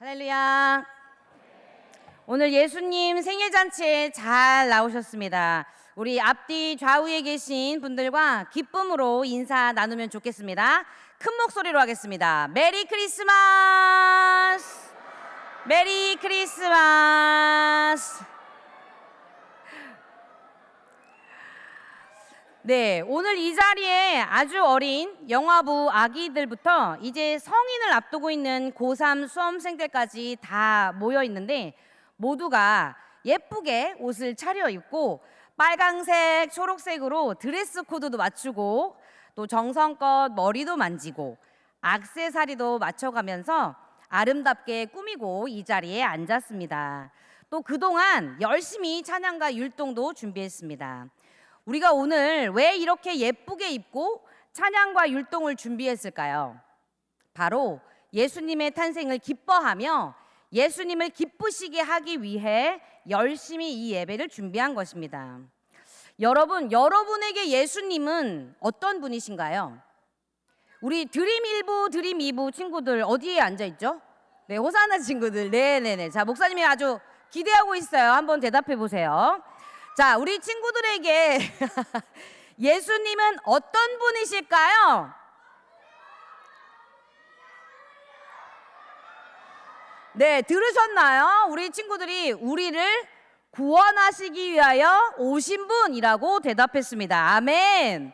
할렐루야. 오늘 예수님 생일 잔치에 잘 나오셨습니다. 우리 앞뒤 좌우에 계신 분들과 기쁨으로 인사 나누면 좋겠습니다. 큰 목소리로 하겠습니다. 메리 크리스마스! 메리 크리스마스! 네, 오늘 이 자리에 아주 어린 영화부 아기들부터 이제 성인을 앞두고 있는 고3 수험생들까지 다 모여 있는데 모두가 예쁘게 옷을 차려입고 빨강색, 초록색으로 드레스 코드도 맞추고 또 정성껏 머리도 만지고 악세사리도 맞춰가면서 아름답게 꾸미고 이 자리에 앉았습니다. 또 그동안 열심히 찬양과 율동도 준비했습니다. 우리가 오늘 왜 이렇게 예쁘게 입고 찬양과 율동을 준비했을까요? 바로 예수님의 탄생을 기뻐하며 예수님을 기쁘시게 하기 위해 열심히 이 예배를 준비한 것입니다. 여러분, 여러분에게 예수님은 어떤 분이신가요? 우리 드림 1부, 드림 2부 친구들 어디에 앉아 있죠? 네, 호사나 친구들. 네, 네, 네. 자, 목사님이 아주 기대하고 있어요. 한번 대답해 보세요. 자, 우리 친구들에게 예수님은 어떤 분이실까요? 네, 들으셨나요? 우리 친구들이 우리를 구원하시기 위하여 오신 분이라고 대답했습니다. 아멘.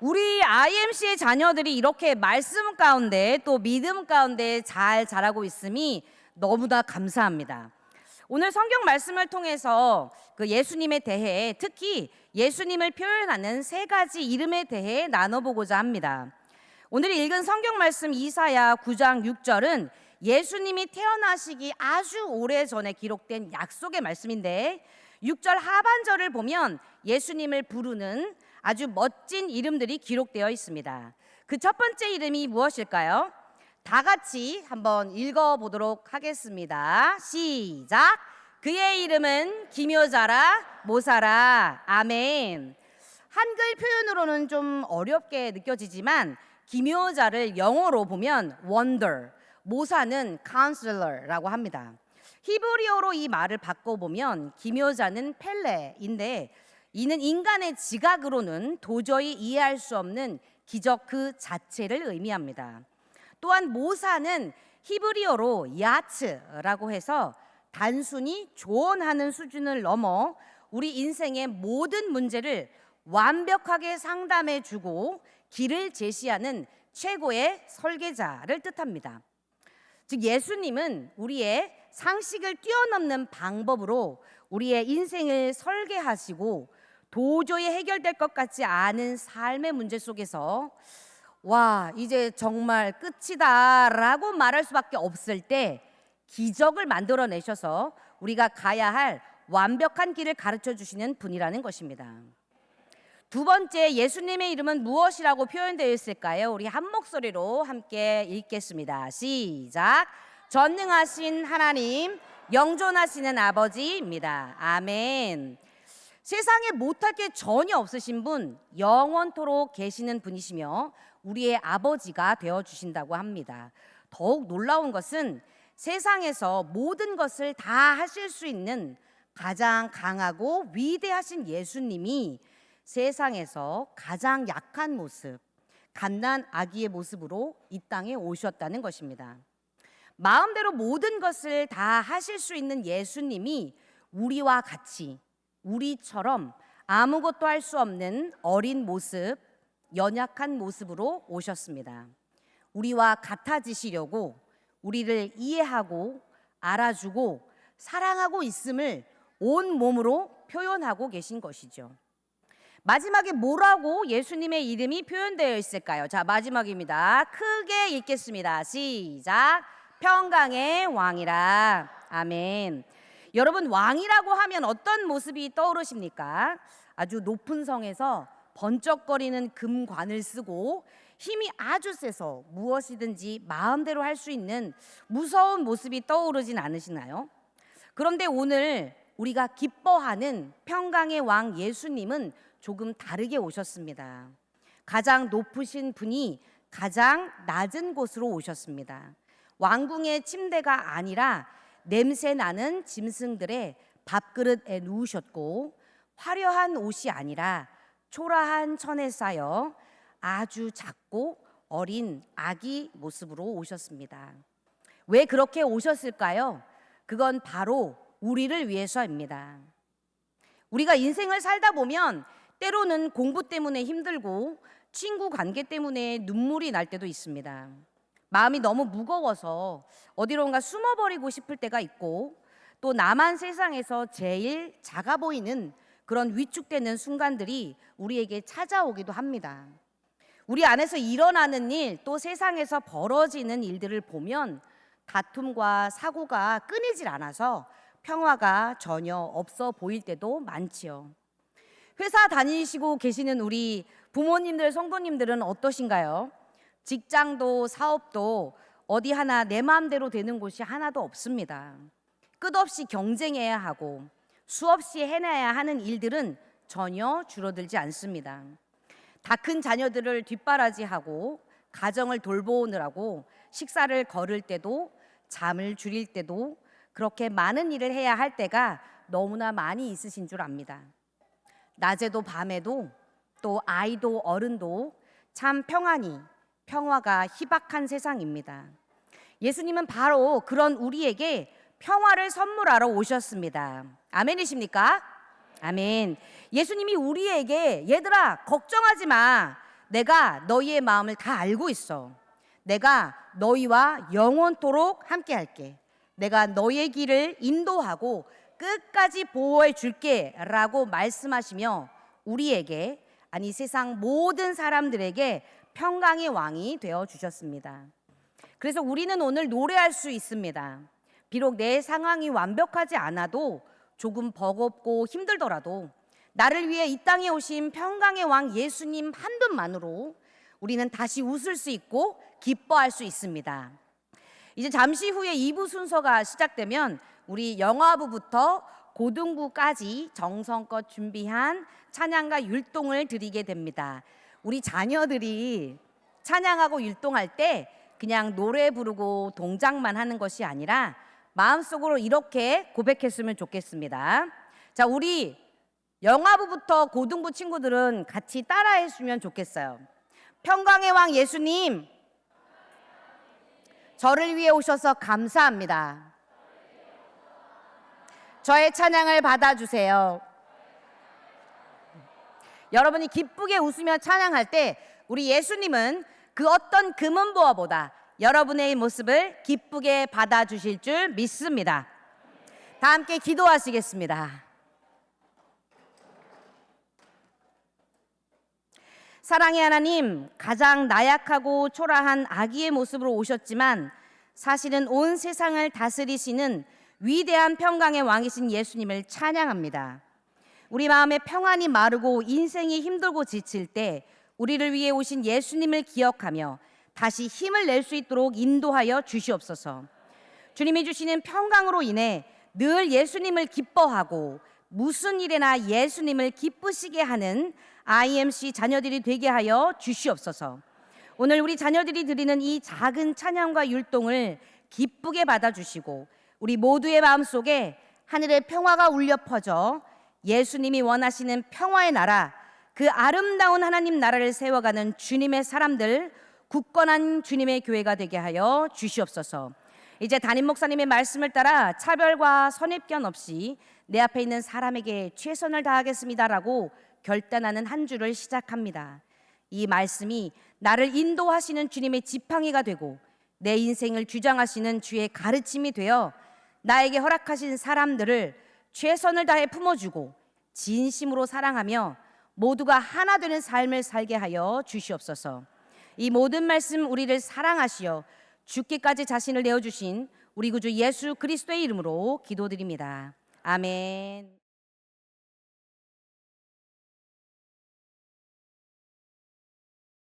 우리 IMC의 자녀들이 이렇게 말씀 가운데 또 믿음 가운데 잘 자라고 있음이 너무나 감사합니다. 오늘 성경 말씀을 통해서 그 예수님에 대해 특히 예수님을 표현하는 세 가지 이름에 대해 나눠보고자 합니다. 오늘 읽은 성경 말씀 이사야 9장 6절은 예수님이 태어나시기 아주 오래 전에 기록된 약속의 말씀인데 6절 하반절을 보면 예수님을 부르는 아주 멋진 이름들이 기록되어 있습니다. 그 첫 번째 이름이 무엇일까요? 다 같이 한번 읽어 보도록 하겠습니다. 시작. 그의 이름은 기묘자라 모사라. 아멘. 한글 표현으로는 좀 어렵게 느껴지지만 기묘자를 영어로 보면 wonder, 모사는 counselor라고 합니다. 히브리어로 이 말을 바꿔보면 기묘자는 펠레인데 이는 인간의 지각으로는 도저히 이해할 수 없는 기적 그 자체를 의미합니다. 또한 모사는 히브리어로 야츠라고 해서 단순히 조언하는 수준을 넘어 우리 인생의 모든 문제를 완벽하게 상담해 주고 길을 제시하는 최고의 설계자를 뜻합니다. 즉 예수님은 우리의 상식을 뛰어넘는 방법으로 우리의 인생을 설계하시고 도저히 해결될 것 같지 않은 삶의 문제 속에서 와, 이제 정말 끝이다 라고 말할 수밖에 없을 때 기적을 만들어 내셔서 우리가 가야 할 완벽한 길을 가르쳐 주시는 분이라는 것입니다. 두 번째 예수님의 이름은 무엇이라고 표현되어 있을까요? 우리 한 목소리로 함께 읽겠습니다. 시작. 전능하신 하나님, 영존하시는 아버지입니다. 아멘. 세상에 못할 게 전혀 없으신 분, 영원토록 계시는 분이시며 우리의 아버지가 되어 주신다고 합니다. 더욱 놀라운 것은 세상에서 모든 것을 다 하실 수 있는 가장 강하고 위대하신 예수님이 세상에서 가장 약한 모습, 갓난 아기의 모습으로 이 땅에 오셨다는 것입니다. 마음대로 모든 것을 다 하실 수 있는 예수님이 우리와 같이 우리처럼 아무것도 할 수 없는 어린 모습, 연약한 모습으로 오셨습니다. 우리와 같아지시려고 우리를 이해하고 알아주고 사랑하고 있음을 온 몸으로 표현하고 계신 것이죠. 마지막에 뭐라고 예수님의 이름이 표현되어 있을까요? 자, 마지막입니다. 크게 읽겠습니다. 시작. 평강의 왕이라. 아멘. 여러분, 왕이라고 하면 어떤 모습이 떠오르십니까? 아주 높은 성에서 번쩍거리는 금관을 쓰고 힘이 아주 세서 무엇이든지 마음대로 할 수 있는 무서운 모습이 떠오르진 않으시나요? 그런데 오늘 우리가 기뻐하는 평강의 왕 예수님은 조금 다르게 오셨습니다. 가장 높으신 분이 가장 낮은 곳으로 오셨습니다. 왕궁의 침대가 아니라 냄새 나는 짐승들의 밥그릇에 누우셨고 화려한 옷이 아니라 초라한 천에 쌓여 아주 작고 어린 아기 모습으로 오셨습니다. 왜 그렇게 오셨을까요? 그건 바로 우리를 위해서입니다. 우리가 인생을 살다 보면 때로는 공부 때문에 힘들고 친구 관계 때문에 눈물이 날 때도 있습니다. 마음이 너무 무거워서 어디론가 숨어버리고 싶을 때가 있고 또 나만 세상에서 제일 작아 보이는 그런 위축되는 순간들이 우리에게 찾아오기도 합니다. 우리 안에서 일어나는 일, 또 세상에서 벌어지는 일들을 보면 다툼과 사고가 끊이질 않아서 평화가 전혀 없어 보일 때도 많지요. 회사 다니시고 계시는 우리 부모님들, 성도님들은 어떠신가요? 직장도 사업도 어디 하나 내 마음대로 되는 곳이 하나도 없습니다. 끝없이 경쟁해야 하고 수없이 해내야 하는 일들은 전혀 줄어들지 않습니다. 다 큰 자녀들을 뒷바라지하고 가정을 돌보느라고 식사를 거를 때도 잠을 줄일 때도 그렇게 많은 일을 해야 할 때가 너무나 많이 있으신 줄 압니다. 낮에도 밤에도 또 아이도 어른도 참 평안히 평화가 희박한 세상입니다. 예수님은 바로 그런 우리에게 평화를 선물하러 오셨습니다. 아멘이십니까? 아멘. 예수님이 우리에게 얘들아 걱정하지 마. 내가 너희의 마음을 다 알고 있어. 내가 너희와 영원토록 함께 할게. 내가 너희의 길을 인도하고 끝까지 보호해 줄게. 라고 말씀하시며 우리에게, 아니 세상 모든 사람들에게 평강의 왕이 되어 주셨습니다. 그래서 우리는 오늘 노래할 수 있습니다. 비록 내 상황이 완벽하지 않아도 조금 버겁고 힘들더라도 나를 위해 이 땅에 오신 평강의 왕 예수님 한 분만으로 우리는 다시 웃을 수 있고 기뻐할 수 있습니다. 이제 잠시 후에 2부 순서가 시작되면 우리 영화부부터 고등부까지 정성껏 준비한 찬양과 율동을 드리게 됩니다. 우리 자녀들이 찬양하고 율동할 때 그냥 노래 부르고 동작만 하는 것이 아니라 마음속으로 이렇게 고백했으면 좋겠습니다. 자, 우리 영화부부터 고등부 친구들은 같이 따라했으면 좋겠어요. 평강의 왕 예수님, 저를 위해 오셔서 감사합니다. 저의 찬양을 받아주세요. 여러분이 기쁘게 웃으며 찬양할 때 우리 예수님은 그 어떤 금은보화보다 여러분의 모습을 기쁘게 받아주실 줄 믿습니다. 다 함께 기도하시겠습니다. 사랑의 하나님, 가장 나약하고 초라한 아기의 모습으로 오셨지만 사실은 온 세상을 다스리시는 위대한 평강의 왕이신 예수님을 찬양합니다. 우리 마음에 평안이 마르고 인생이 힘들고 지칠 때 우리를 위해 오신 예수님을 기억하며 다시 힘을 낼 수 있도록 인도하여 주시옵소서. 주님이 주시는 평강으로 인해 늘 예수님을 기뻐하고 무슨 일에나 예수님을 기쁘시게 하는 IMC 자녀들이 되게 하여 주시옵소서. 오늘 우리 자녀들이 드리는 이 작은 찬양과 율동을 기쁘게 받아주시고 우리 모두의 마음 속에 하늘의 평화가 울려 퍼져 예수님이 원하시는 평화의 나라, 그 아름다운 하나님 나라를 세워가는 주님의 사람들, 굳건한 주님의 교회가 되게 하여 주시옵소서. 이제 담임 목사님의 말씀을 따라 차별과 선입견 없이 내 앞에 있는 사람에게 최선을 다하겠습니다라고 결단하는 한 주를 시작합니다. 이 말씀이 나를 인도하시는 주님의 지팡이가 되고 내 인생을 주장하시는 주의 가르침이 되어 나에게 허락하신 사람들을 최선을 다해 품어주고 진심으로 사랑하며 모두가 하나 되는 삶을 살게 하여 주시옵소서. 이 모든 말씀 우리를 사랑하시어 죽기까지 자신을 내어 주신 우리 구주 예수 그리스도의 이름으로 기도드립니다. 아멘.